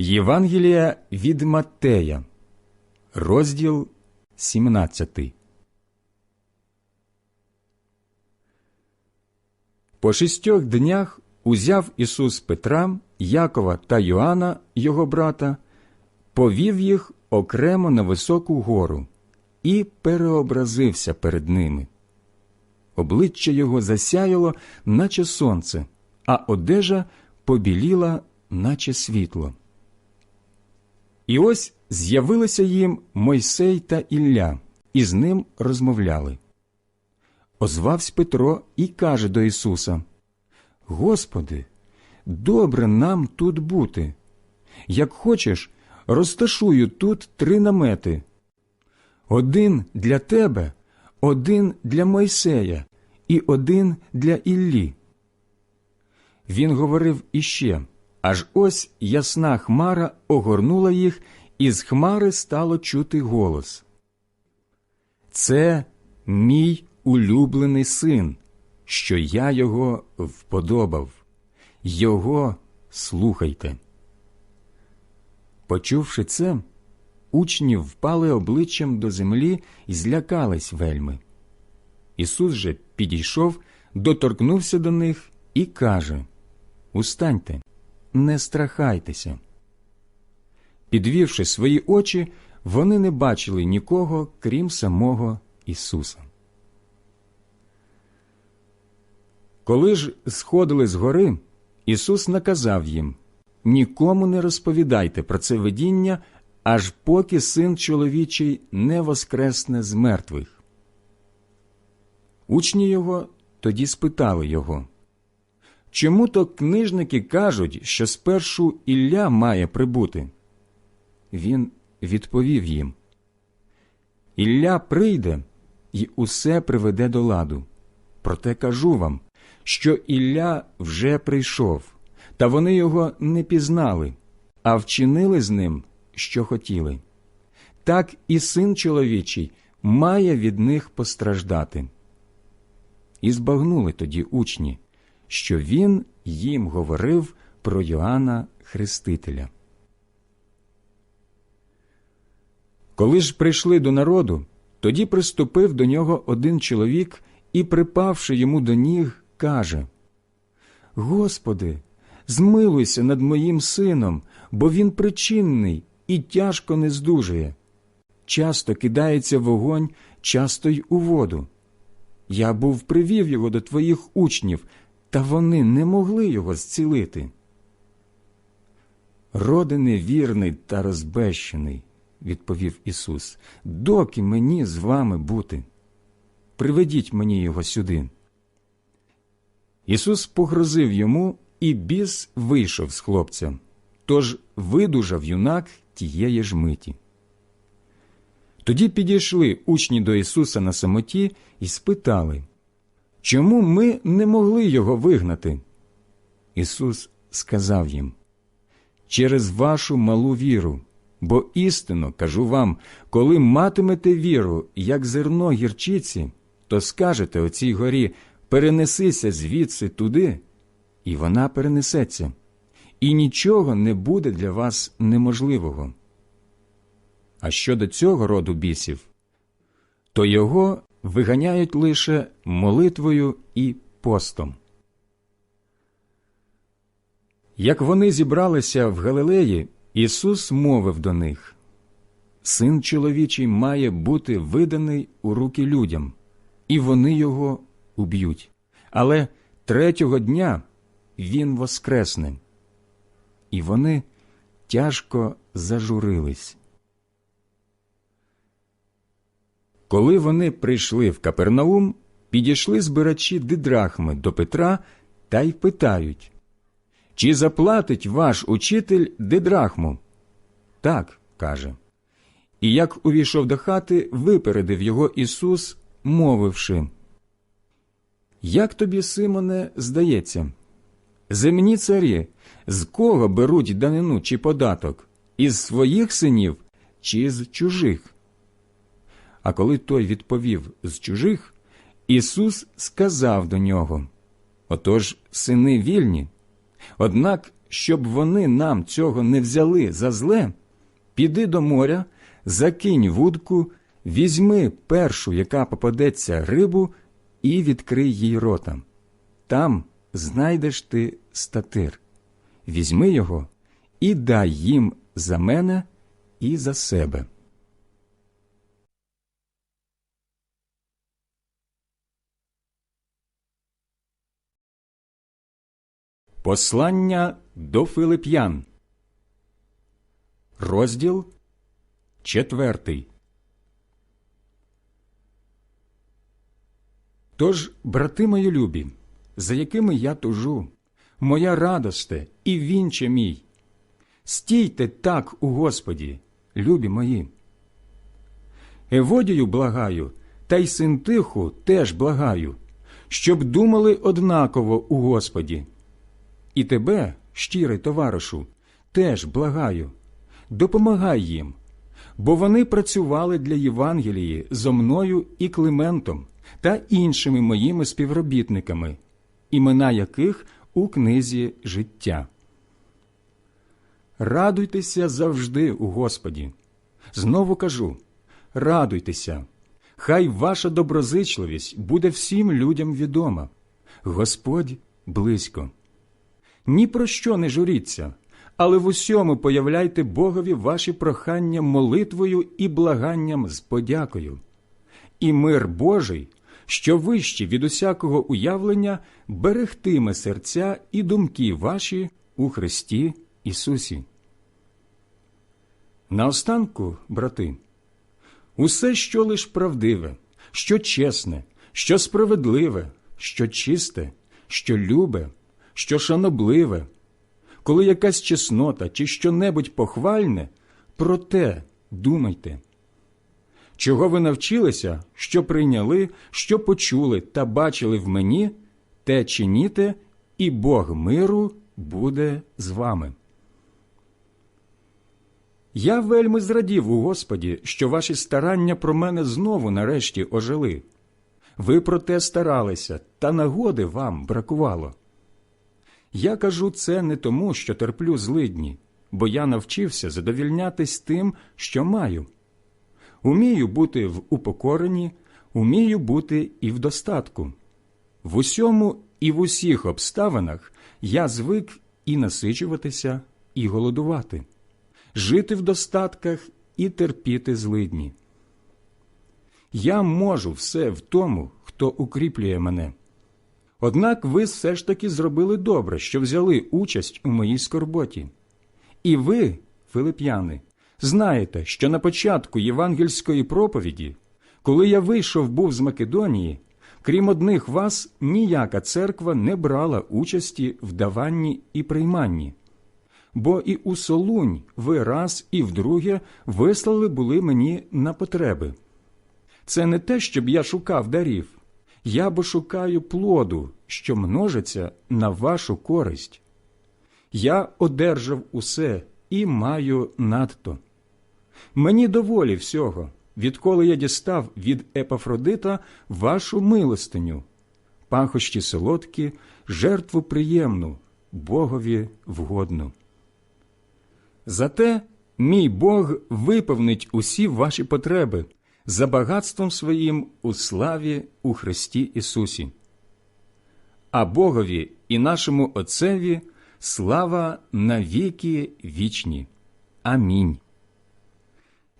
Євангелія від Маттея, розділ 17. По шістьох днях узяв Ісус Петра, Якова та Йоанна, його брата, повів їх окремо на високу гору і переобразився перед ними. Обличчя його засяяло, наче сонце, а одежа побіліла, наче світло. І ось з'явилися їм Мойсей та Ілля, і з ним розмовляли. Озвався Петро і каже до Ісуса: Господи, добре нам тут бути. Як хочеш, розташую тут три намети: один для тебе, один для Мойсея і один для Іллі. Він говорив іще, аж ось ясна хмара огорнула їх, і з хмари стало чути голос. Це мій улюблений син, що я його вподобав. Його слухайте. Почувши це, учні впали обличчям до землі і злякались вельми. Ісус же підійшов, доторкнувся до них і каже Устаньте, не страхайтеся. Підвівши свої очі, вони не бачили нікого, крім самого Ісуса. Коли ж сходили з гори, Ісус наказав їм Нікому не розповідайте про це видіння, аж поки син чоловічий не воскресне з мертвих. Учні його тоді спитали його Чому то книжники кажуть, що спершу Ілля має прибути? Він відповів їм Ілля прийде і усе приведе до ладу. Проте кажу вам, що Ілля вже прийшов, та вони його не пізнали, а вчинили з ним, що хотіли. Так і син чоловічий має від них постраждати. І збагнули тоді учні, що він їм говорив про Йоанна Хрестителя. Коли ж прийшли до народу, тоді приступив до нього один чоловік і, припавши йому до ніг, каже Господи, змилуйся над моїм сином, бо він причинний і тяжко не здужує. Часто кидається вогонь, часто й у воду. Я був привів його до твоїх учнів, та вони не могли його зцілити. Роди невірний та розбещений, відповів Ісус, доки мені з вами бути. Приведіть мені його сюди. Ісус погрозив йому, і біс вийшов з хлопця, тож видужав юнак тієї ж миті. Тоді підійшли учні до Ісуса на самоті і спитали, чому ми не могли його вигнати? Ісус сказав їм через вашу малу віру, бо істинно кажу вам, коли матимете віру, як зерно гірчиці, то скажете оцій горі перенесися звідси туди, і вона перенесеться, і нічого не буде для вас неможливого. А щодо цього роду бісів, то його виганяють лише молитвою і постом. Як вони зібралися в Галилеї, Ісус мовив до них Син чоловічий має бути виданий у руки людям, і вони його уб'ють. Але третього дня Він воскресне. І вони тяжко зажурились. Коли вони прийшли в Капернаум, підійшли збирачі дидрахми до Петра та й питають Чи заплатить ваш учитель дидрахму? Так, каже. І як увійшов до хати, випередив його Ісус, мовивши Як тобі, Симоне, здається? Земні царі, з кого беруть данину чи податок? Із своїх синів чи з чужих? А коли той відповів з чужих, Ісус сказав до нього Отож, сини вільні. Однак щоб вони нам цього не взяли за зле, піди до моря, закинь вудку, візьми першу, яка попадеться рибу, і відкрий їй рота. Там знайдеш ти статир. Візьми його і дай їм за мене і за себе. Послання до Филип'ян. Розділ четвертий. Тож, брати мої любі, за якими я тужу, моя радосте і вінче мій, стійте так у Господі, любі мої. Еводію благаю, та й синтиху теж благаю, щоб думали однаково у Господі. І тебе, щирий товаришу, теж благаю, допомагай їм, бо вони працювали для Євангелії зо мною і Климентом та іншими моїми співробітниками, імена яких у книзі життя. Радуйтеся завжди у Господі. Знову кажу радуйтеся, хай ваша доброзичливість буде всім людям відома. Господь близько. Ні про що не журіться, але в усьому появляйте Богові ваші прохання молитвою і благанням з подякою. І мир Божий, що вищий від усякого уявлення, берегтиме серця і думки ваші у Христі Ісусі. Наостанку, брати, усе, що лиш правдиве, що чесне, що справедливе, що чисте, що любе, що шанобливе, коли якась чеснота чи що-небудь похвальне, про те думайте. Чого ви навчилися, що прийняли, що почули та бачили в мені, те чиніте, і Бог миру буде з вами. Я вельми зрадів у Господі, що ваші старання про мене знову нарешті ожили. Ви про те старалися, та нагоди вам бракувало. Я кажу це не тому, що терплю злидні, бо я навчився задовільнятись тим, що маю. Умію бути в упокоренні, умію бути і в достатку. В усьому і в усіх обставинах я звик і насичуватися, і голодувати, жити в достатках і терпіти злидні. Я можу все в тому, хто укріплює мене. Однак ви все ж таки зробили добре, що взяли участь у моїй скорботі. І ви, филип'яни, знаєте, що на початку євангельської проповіді, коли я вийшов був з Македонії, крім одних вас, ніяка церква не брала участі в даванні і прийманні. Бо і у Солунь ви раз і вдруге вислали були мені на потреби. Це не те, щоб я шукав дарів я бо шукаю плоду, що множиться на вашу користь. Я одержав усе і маю надто. Мені доволі всього, відколи я дістав від Епафродита вашу милостиню, пахощі солодкі, жертву приємну, Богові вгодну. Зате мій Бог виповнить усі ваші потреби за багатством своїм у славі у Христі Ісусі. А Богові і нашому Отцеві слава навіки вічні. Амінь.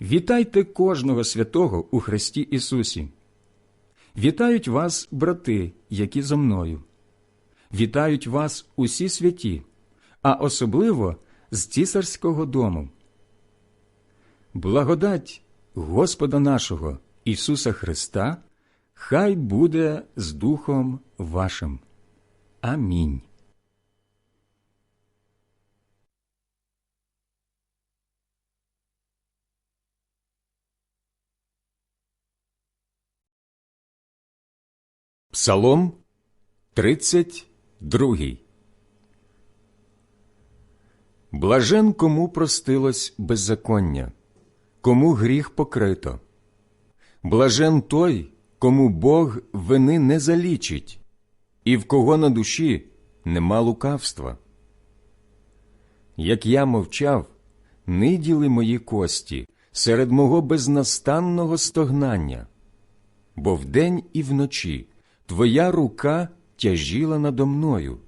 Вітайте кожного святого у Христі Ісусі. Вітають вас, брати, які зо мною. Вітають вас усі святі, а особливо з цісарського дому. Благодать Господа нашого Ісуса Христа, хай буде з Духом вашим. Амінь. Псалом 32 Блажен кому простилось беззаконня кому гріх покрито. Блажен той, кому Бог вини не залічить, і в кого на душі нема лукавства. як я мовчав, ниділи мої кості серед мого безнастанного стогнання, бо вдень і вночі твоя рука тяжіла надо мною,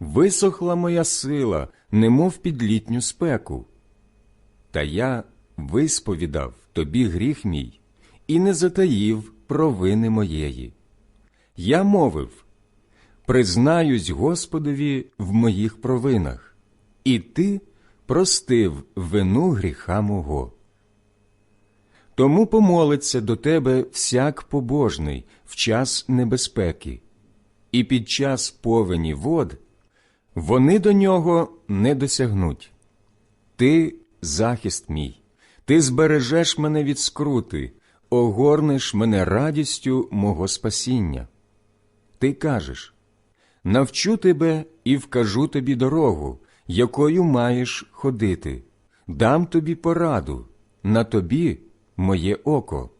висохла моя сила, немов під літню спеку. Та я висповідав тобі гріх мій і не затаїв провини моєї. Я мовив признаюсь Господові в моїх провинах, і ти простив вину гріха мого. Тому помолиться до тебе всяк побожний в час небезпеки, і під час повені вод вони до нього не досягнуть. Ти захист мій, ти збережеш мене від скрути, огорнеш мене радістю мого спасіння. Ти кажеш навчу тебе і вкажу тобі дорогу, якою маєш ходити, дам тобі пораду, на тобі моє око.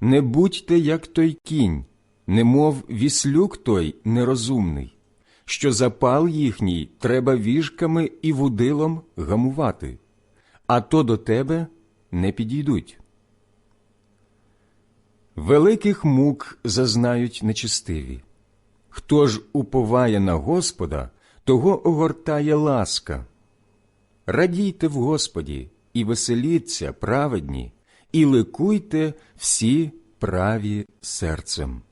Не будьте, як той кінь, немов віслюк той нерозумний, що запал їхній треба віжками і вудилом гамувати, а то до тебе не підійдуть. Великих мук зазнають нечистиві. Хто ж уповає на Господа, того огортає ласка. Радійте в Господі і веселіться, праведні, і ликуйте всі праві серцем.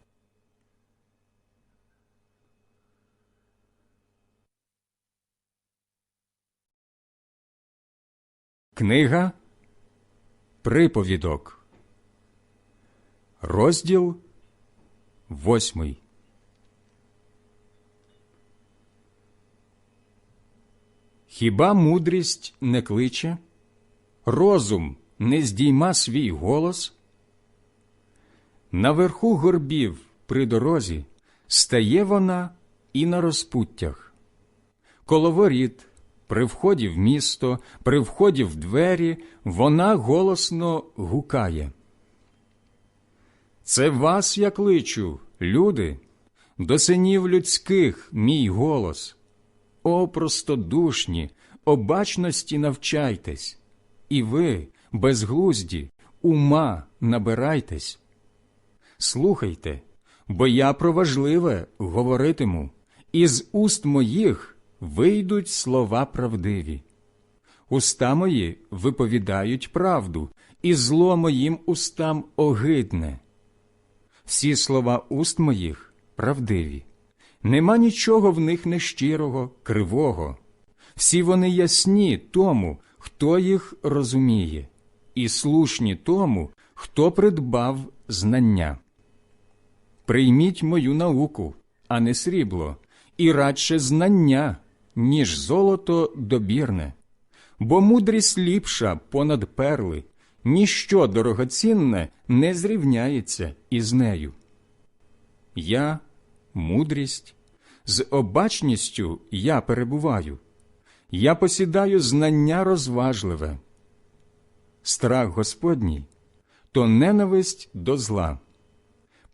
Книга Приповідок, розділ восьмий. Хіба мудрість не кличе, розум не здійма свій голос? Наверху горбів при дорозі стає вона і на розпуттях. Коло воріт, при вході в місто, при вході в двері, вона голосно гукає. Це вас я кличу, люди, до синів людських мій голос. О, простодушні, обачності навчайтесь, і ви, безглузді, ума набирайтесь. Слухайте, бо я про важливе говоритиму, і з уст моїх вийдуть слова правдиві. Уста мої виповідають правду, і зло моїм устам огидне. Всі слова уст моїх правдиві. Нема нічого в них нещирого, кривого. Всі вони ясні тому, хто їх розуміє, і слушні тому, хто придбав знання. Прийміть мою науку, а не срібло, і радше знання, ніж золото добірне, бо мудрість ліпша понад перли, ніщо дорогоцінне не зрівняється із нею. Я мудрість, з обачністю я перебуваю, я посідаю знання розважливе. Страх Господній то ненависть до зла,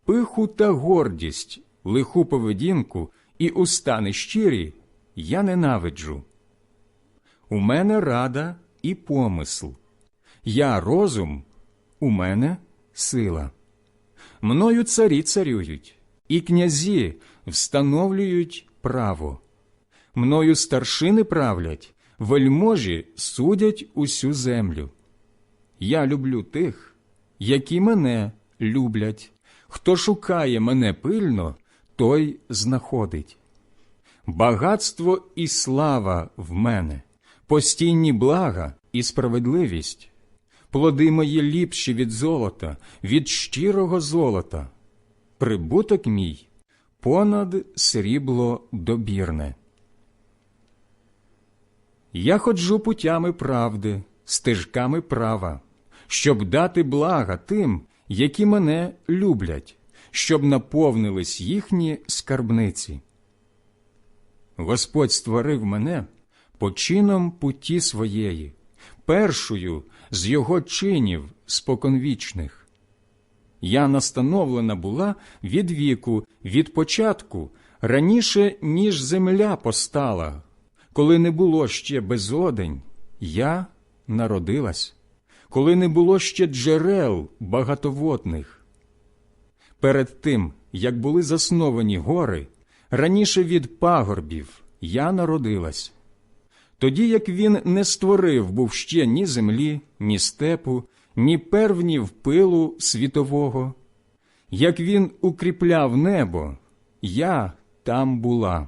пиху та гордість, лиху поведінку і уста нещирі я ненавиджу. У мене рада і помисл, я розум, у мене сила. Мною царі царюють і князі встановлюють право. Мною старшини правлять, вельможі судять усю землю. Я люблю тих, які мене люблять. Хто шукає мене пильно, той знаходить. Багатство і слава в мене, постійні блага і справедливість, плоди мої ліпші від золота, від щирого золота прибуток мій понад срібло добірне. Я ходжу путями правди, стежками права, щоб дати блага тим, які мене люблять, щоб наповнились їхні скарбниці. Господь створив мене почином путі своєї, першою з його чинів споконвічних. Я настановлена була від віку, від початку, раніше, ніж земля постала, коли не було ще безодень, я народилась, коли не було ще джерел багатоводних. Перед тим, як були засновані гори, раніше від пагорбів я народилась. Тоді як він не створив був ще ні землі, ні степу, ні первнів пилу світового, як він укріпляв небо, я там була,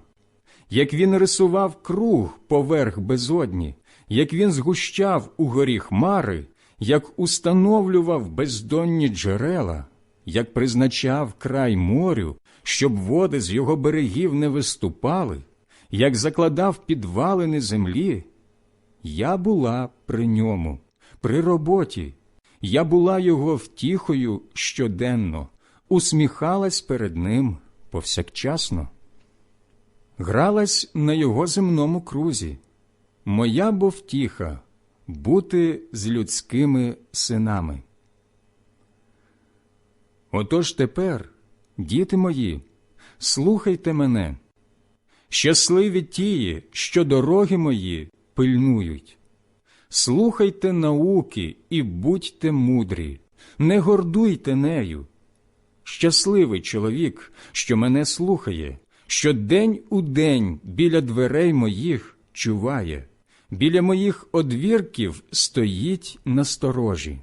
як він рисував круг поверх безодні, як він згущав у горі хмари, як установлював бездонні джерела, як призначав край морю, щоб води з його берегів не виступали, як закладав підвалини землі, я була при ньому, при роботі, я була його втіхою щоденно, усміхалась перед ним повсякчасно, гралась на його земному крузі. Моя бо втіха бути з людськими синами. Отож тепер, діти мої, слухайте мене, щасливі тії, що дороги мої пильнують. Слухайте науки і будьте мудрі, не гордуйте нею. Щасливий чоловік, що мене слухає, що день у день біля дверей моїх чуває, біля моїх одвірків стоїть на сторожі.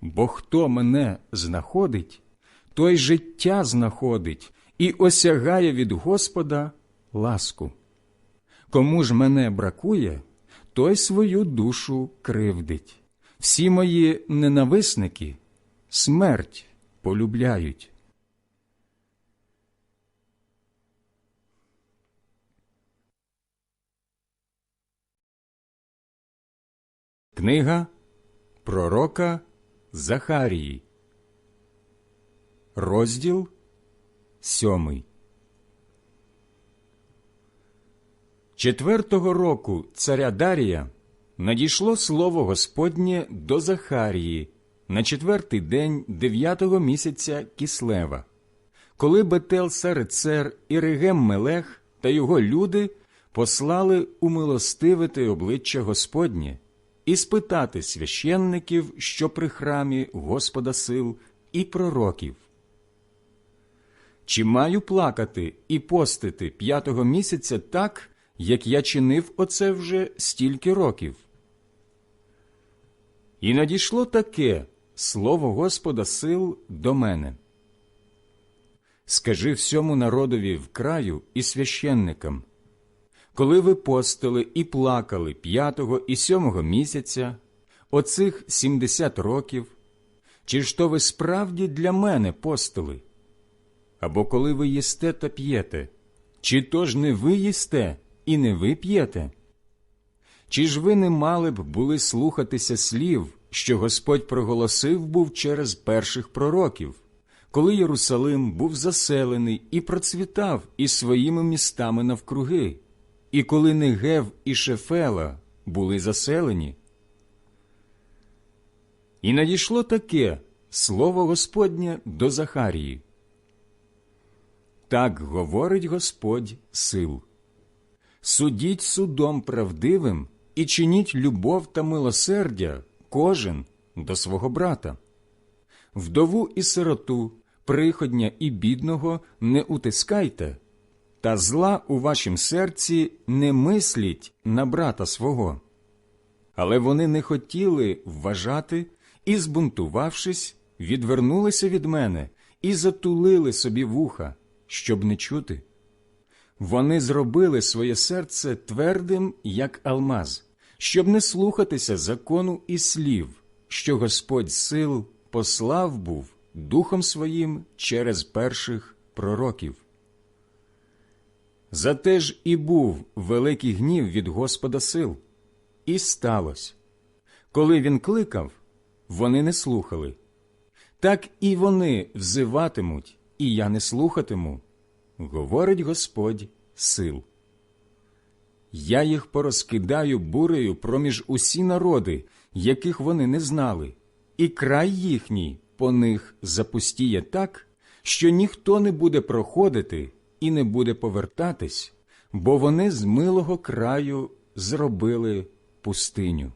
Бо хто мене знаходить, той життя знаходить і осягає від Господа ласку. Кому ж мене бракує, той свою душу кривдить. Всі мої ненависники смерть полюбляють. Книга Пророка Захарії, розділ сьомий. Четвертого року царя Дарія надійшло слово Господнє до Захарії на четвертий день дев'ятого місяця Кислева, коли Бетел Сарицер і Регем Мелех та його люди послали умилостивити обличчя Господнє і спитати священників, що при храмі Господа сил, і пророків. Чи маю плакати і постити п'ятого місяця так, як я чинив оце вже стільки років? І надійшло таке слово Господа сил до мене. Скажи всьому народові в краю і священникам, коли ви постили і плакали п'ятого і сьомого місяця, оцих сімдесят років, чи ж то ви справді для мене постили? Або коли ви їсте та п'єте, чи то ж не ви їсте і не ви п'єте? Чи ж ви не мали б були слухатися слів, що Господь проголосив був через перших пророків, коли Єрусалим був заселений і процвітав із своїми містами навкруги, і коли Негев і Шефела були заселені? І надійшло таке слово Господнє до Захарії. Так говорить Господь сил. Судіть судом правдивим і чиніть любов та милосердя кожен до свого брата. Вдову і сироту, приходня і бідного не утискайте, та зла у вашім серці не мисліть на брата свого. Але вони не хотіли вважати і, збунтувавшись, відвернулися від мене і затулили собі вуха, щоб не чути. Вони зробили своє серце твердим, як алмаз, щоб не слухатися закону і слів, що Господь сил послав був Духом Своїм через перших пророків. Зате ж і був великий гнів від Господа сил, і сталося. Коли він кликав, вони не слухали. Так і вони взиватимуть, і я не слухатиму, говорить Господь сил. Я їх порозкидаю бурею проміж усі народи, яких вони не знали, і край їхній по них запустіє так, що ніхто не буде проходити і не буде повертатись, бо вони з милого краю зробили пустиню.